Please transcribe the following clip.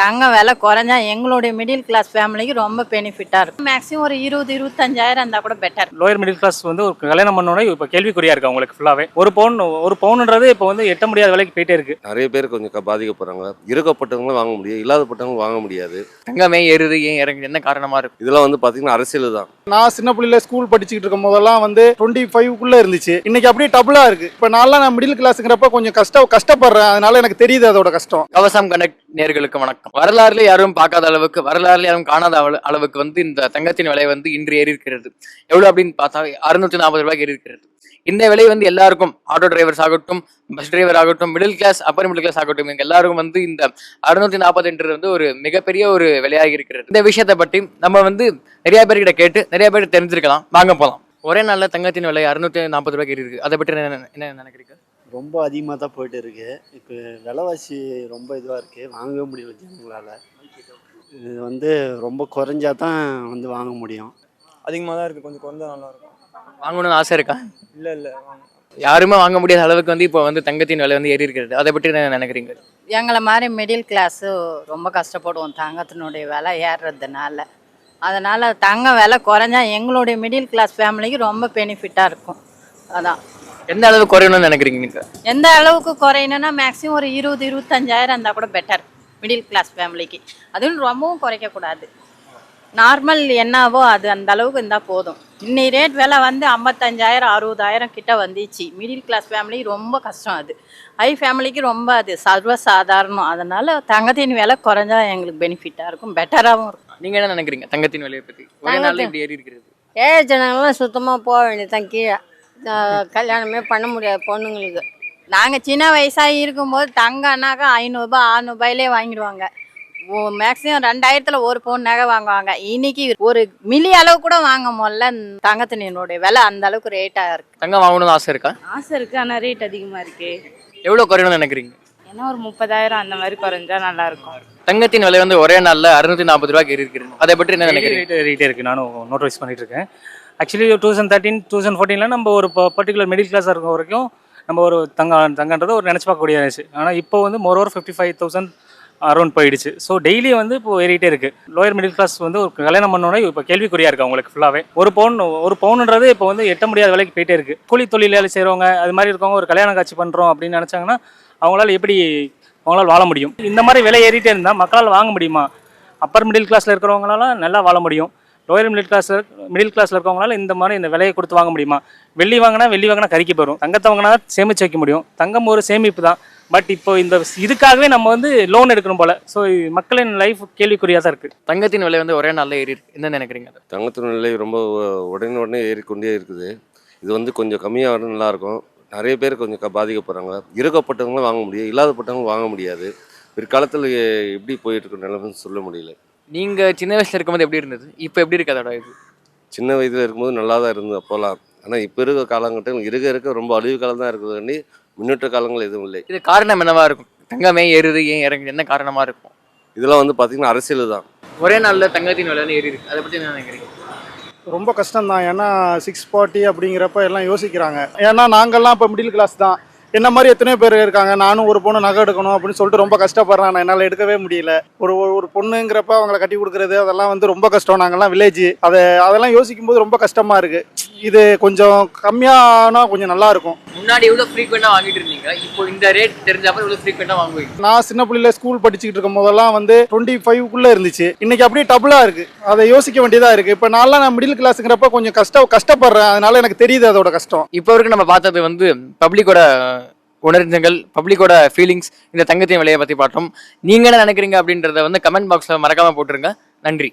தங்க விலை குறைஞ்சா எங்களுடைய மிடில் கிளாஸ் ஃபேமிலிக்கு ரொம்ப பெனிஃபிட்டா இருக்கும். மேக்ஸிமம் ஒரு இருபது இருபத்தஞ்சாயிரம் இருந்தா கூட பெட்டர் லோயர் மிடில் கிளாஸ் வந்து ஒரு கல்யாணம் பண்ணோட இப்போ கேள்விக்குறியா இருக்கு அவங்களுக்கு ஃபுல்லாவே ஒரு பவுன் ஒரு பவுன்ன்றது இப்போ வந்து எட்ட முடியாத விலைக்கு போயிட்டே இருக்கு. நிறைய பேர் கொஞ்சம் பாதிக்கப்படுறாங்க. இருக்கப்பட்டவங்களும் வாங்க முடியும் இல்லாதப்பட்டவங்களும் வாங்க முடியாது. தங்கமே ஏறுது ஏன் இறங்குது? என்ன காரணமா இருக்கு? இதெல்லாம் வந்து பார்த்தீங்கன்னா அரசியல் தான் நான் சின்ன பிள்ளையில ஸ்கூல் படிச்சுக்கிட்டு இருக்கும் போதெல்லாம் வந்து டுவெண்ட்டி ஃபைவ்க்குள்ள இருந்துச்சு. இன்னைக்கு அப்படியே டபுளா இருக்கு. இப்போ நான்லாம் நான் மிடில் கிளாஸுங்கிறப்ப கொஞ்சம் கஷ்ட கஷ்டப்படுறேன். அதனால எனக்கு தெரியுது அதோட கஷ்டம். கவசம் கனெக்ட் நேர்களுக்கு வணக்கம். வரலாறுல யாரும் பார்க்காத அளவுக்கு வரலாறுல யாரும் காணாத அளவுக்கு வந்து இந்த தங்கத்தின் விலை வந்து இன்று ஏறி இருக்கிறது. எவ்வளவு அப்படின்னு பார்த்தா அறுநூத்தி நாற்பது ரூபாய்க்கு ஏறி இருக்கிறது. இந்த விலை வந்து எல்லாருக்கும் ஆட்டோ டிரைவர்ஸ் ஆகட்டும் பஸ் டிரைவர் ஆகட்டும் middle class upper middle class ஆகட்டும் இவங்க எல்லாருக்கும் வந்து இந்த அறுநூத்தி நாற்பதுன்றது வந்து ஒரு மிகப்பெரிய ஒரு விலையாகி இருக்கிறது. இந்த விஷயத்தை பற்றி நம்ம வந்து நிறைய பேர்கிட்ட கேட்டு நிறைய பேர் தெரிஞ்சிருக்கலாம். வாங்க போகலாம் ஒரே நாளில் தங்கத்தின் விலை அறுநூத்தி நாற்பது ரூபாய்க்கு ஏறியிருக்கு அதை பற்றி என்ன என்ன நினைக்கிறீங்க? ரொம்ப அதிகமாக தான் போயிட்டு இருக்கு. இப்போ விலைவாசி ரொம்ப இதுவாக இருக்கு. வாங்கவே முடியல ஜனங்களால். இது வந்து ரொம்ப குறைஞ்சா தான் வந்து வாங்க முடியும். அதிகமாக தான் இருக்குது கொஞ்சம் குறைஞ்சா நல்லா இருக்கும். வாங்கணும்னு ஆசை இருக்கா? இல்லை இல்லை. வாங்க யாருமே வாங்க முடியாத அளவுக்கு வந்து இப்போ வந்து தங்கத்தின் விலை வந்து ஏறி இருக்கிறது. அதை பற்றி என்ன நினைக்கிறீங்க? எங்களை மாதிரி மிடில் கிளாஸு ரொம்ப கஷ்டப்படுவோம். தங்கத்தினுடைய விலை ஏறுறதுனால. அதனால தங்க விலை குறைஞ்சா எங்களுடைய மிடில் கிளாஸ் ஃபேமிலிக்கு ரொம்ப பெனிஃபிட்டா இருக்கும். அதான். எந்த அளவு குறையணும்னு நினைக்கிறீங்க நீங்க எந்த அளவுக்கு குறையணும்னா மேக்ஸிமம் ஒரு இருபது இருபத்தஞ்சாயிரம் இருந்தால் கூட பெட்டர் மிடில் கிளாஸ் ஃபேமிலிக்கு அதுவும் ரொம்பவும் குறைக்கக்கூடாது நார்மல் என்னவோ அது அந்த அளவுக்கு இருந்தால் போதும். இன்னி ரேட் விலை வந்து ஐம்பத்தஞ்சாயிரம் அறுபதாயிரம் கிட்ட வந்துச்சு. மிடில் கிளாஸ் ஃபேமிலி ரொம்ப கஷ்டம் அது. ஹை ஃபேமிலிக்கு ரொம்ப அது சர்வசாதாரணம். அதனால தங்கத்தின் விலை குறைஞ்சா எங்களுக்கு பெனிஃபிட்டாக இருக்கும். பெட்டராகவும் இருக்கும். நீங்க என்ன நினைக்கிறீங்க தங்கத்தின் விலையை இருக்கிறது ஏழை ஜனங்கள்லாம் சுத்தமாக போக வேண்டியதுதான் கீழே. கல்யாணமே பண்ண முடியாது பொண்ணுங்களுக்கு. நாங்கள் சின்ன வயசாக இருக்கும்போது தங்கன்னாக்கா ஐநூறுரூபா அறநூறுபாயிலே வாங்கிடுவாங்க. மேக்ஸிமம் ரெண்டாயிரத்தில் ஒரு பவுன் நகை வாங்குவாங்க. இன்னைக்கு ஒரு மில்லி அளவு கூட வாங்க முடியல. தங்கத்தினுடைய விலை அந்த அளவுக்கு ரேட்டாக இருக்கு. தங்கம் வாங்கணும்னு ஆசை இருக்கா? ஆசை இருக்கு ஆனால் ரேட் அதிகமாக இருக்கு. எவ்வளவு குறையணும்னு நினைக்கிறீங்க? ஏன்னா ஒரு முப்பதாயிரம் அந்த மாதிரி குறைஞ்சா நல்லா இருக்கும். தங்கத்தின் விலை வந்து ஒரே நாள்ல அறுநூத்தி நாற்பது ரூபாய்க்கு ஏறி இருக்கிறது. அதை பற்றி என்ன நினைக்கிறீங்க? இருக்கு. நானும் நோட் வைஸ் பண்ணிட்டு இருக்கேன். Actually two thousand thirteen two thousand ஃபோர்டீனில் நம்ம ஒரு பர்டிகுலர் மிடில் கிளாஸாக இருக்க வரைக்கும் நம்ம ஒரு தங்க தங்கன்றது ஒரு நினச்சி பார்க்கக்கூடிய இருந்துச்சு. ஆனால் இப்போ வந்து more over fifty five thousand around போயிடுச்சு. ஸோ டெய்லி வந்து இப்போ ஏறிட்டே இருக்குது லோயர் மிடில் கிளாஸ் வந்து ஒரு கல்யாணம் பண்ணோட இப்போ கேள்விக்குறியாக இருக்குது அவங்களுக்கு ஃபுல்லாகவே ஒரு பவுன் ஒரு பவுன்ன்றது இப்போ வந்து எட்ட முடியாத விலைக்கு போயிட்டே இருக்குது கூலி தொழில் வேலை செய்கிறவங்க அது மாதிரி இருக்கவங்க ஒரு கல்யாண காட்சி பண்ணுறோம் அப்படின்னு நினச்சாங்கன்னா அவங்களால எப்படி அவங்களால வாழ முடியும்? இந்த மாதிரி விலை ஏறிட்டே இருந்தால் மக்களால் வாங்க முடியுமா? அப்பர் மிடில் கிளாஸில் இருக்கிறவங்களால நல்லா வாழ முடியும். லோயர் மிடில் கிளாஸ் மிடில் கிளாஸில் இருக்கவங்களால இந்த மாதிரி இந்த விலையை கொடுத்து வாங்க முடியுமா? வெள்ளி வாங்கினா வெள்ளி வாங்கினா கறிக்கு போயிடும் தங்கத்தை வாங்கினா சேமிச்சு வைக்க முடியும். தங்கம் ஒரு சேமிப்பு தான். பட் இப்போ இந்த இதுக்காகவே நம்ம வந்து லோன் எடுக்கணும் போல. ஸோ மக்களின் லைஃப் கேள்விக்குறியாக தான் இருக்குது தங்கத்தின் விலை வந்து ஒரே நாள்ல ஏறி இருக்கு. என்ன நினைக்கிறீங்க? தங்கத்தின் விலை ரொம்ப உடனே உடனே ஏறிக்கொண்டே இருக்குது. இது வந்து கொஞ்சம் கம்மியாக வர நல்லாயிருக்கும் நிறைய பேர் கொஞ்சம் க- பாதிக்கப்படுறாங்க. இருக்கப்பட்டவங்களும் வாங்க முடியும் இல்லாதப்பட்டவங்களும் வாங்க முடியாது. பிற்காலத்தில் எப்படி போயிட்டு இருக்க நிலைமைன்னு சொல்ல முடியல. நீங்க சின்ன வயசுல இருக்கும்போது எப்படி இருந்தது? இப்போ எப்படி இருக்கு அதோட இது? சின்ன வயதில் இருக்கும்போது நல்லா தான் இருந்தது அப்போல்லாம் ஆனால் இப்போ இருக்க காலகட்டம் இருக்க இருக்க ரொம்ப அழிவு காலம் தான் இருக்குது. வேண்டி முன்னேற்ற காலங்கள் எதுவும் இல்லை. இது காரணம் என்னவா இருக்கும்? தங்கமே ஏறுது ஏன் இறங்குது? என்ன காரணமா இருக்கும்? இதெல்லாம் வந்து பார்த்திங்கன்னா அரசியல் தான். ஒரே நாள்ல தங்கத்தின் விலை வந்து ஏறி இருக்கு அதை பற்றி என்ன நினைக்கிறீங்க? ரொம்ப கஷ்டம் தான் ஏன்னா சிக்ஸ் ஃபார்ட்டி அப்படிங்கிறப்ப எல்லாம் யோசிக்கிறாங்க. ஏன்னா நாங்கள்லாம் இப்போ மிடில் கிளாஸ் தான். என்ன மாதிரி எத்தனையோ பேர் இருக்காங்க நானும் ஒரு பொண்ணு நகை எடுக்கணும் அப்படின்னு சொல்லிட்டு ரொம்ப கஷ்டப்படுறேன் நான். என்னால் எடுக்கவே முடியல. ஒரு ஒரு- ஒரு பொண்ணுங்கிறப்ப அவங்கள கட்டி கொடுக்குறது அதெல்லாம் வந்து ரொம்ப கஷ்டம். நாங்கள்லாம் வில்லேஜ் அதை அதெல்லாம் யோசிக்கும் போது ரொம்ப கஷ்டமாக இருக்குது இது கொஞ்சம் கம்மியானா கொஞ்சம் நல்லா இருக்கும் முன்னாடி எவ்வளவு ஃப்ரீக்வெண்டா வாங்கிட்டு இருந்தீங்க? இப்போ இந்த ரேட் தெரிஞ்சப்ப எவ்வளவு ஃப்ரீக்வெண்டா வாங்குவீங்க? நான் சின்ன பிள்ளையில ஸ்கூல் படிச்சுக்கிட்டு இருக்கும் போதெல்லாம் வந்து டுவெண்ட்டி ஃபைவ்க்குள்ள இருந்துச்சு. இன்னைக்கு அப்படியே டபுளா இருக்கு. அதை யோசிக்க வேண்டியதா இருக்கு. இப்போ நான்லாம் நான் மிடில் கிளாஸுங்கிறப்ப கொஞ்சம் கஷ்ட கஷ்டப்படுறேன். அதனால எனக்கு தெரியுது அதோட கஷ்டம். இப்போ வரைக்கும் நம்ம பார்த்தது வந்து பப்ளிக்கோட உணர்வுகள் பப்ளிக்கோட ஃபீலிங்ஸ் இந்த தங்கத்தின் விலையை பற்றி பார்த்தோம். நீங்கள் என்ன நினைக்கிறீங்க அப்படின்றத வந்து கமெண்ட் பாக்ஸில் மறக்காமல் போட்டுருங்க. நன்றி.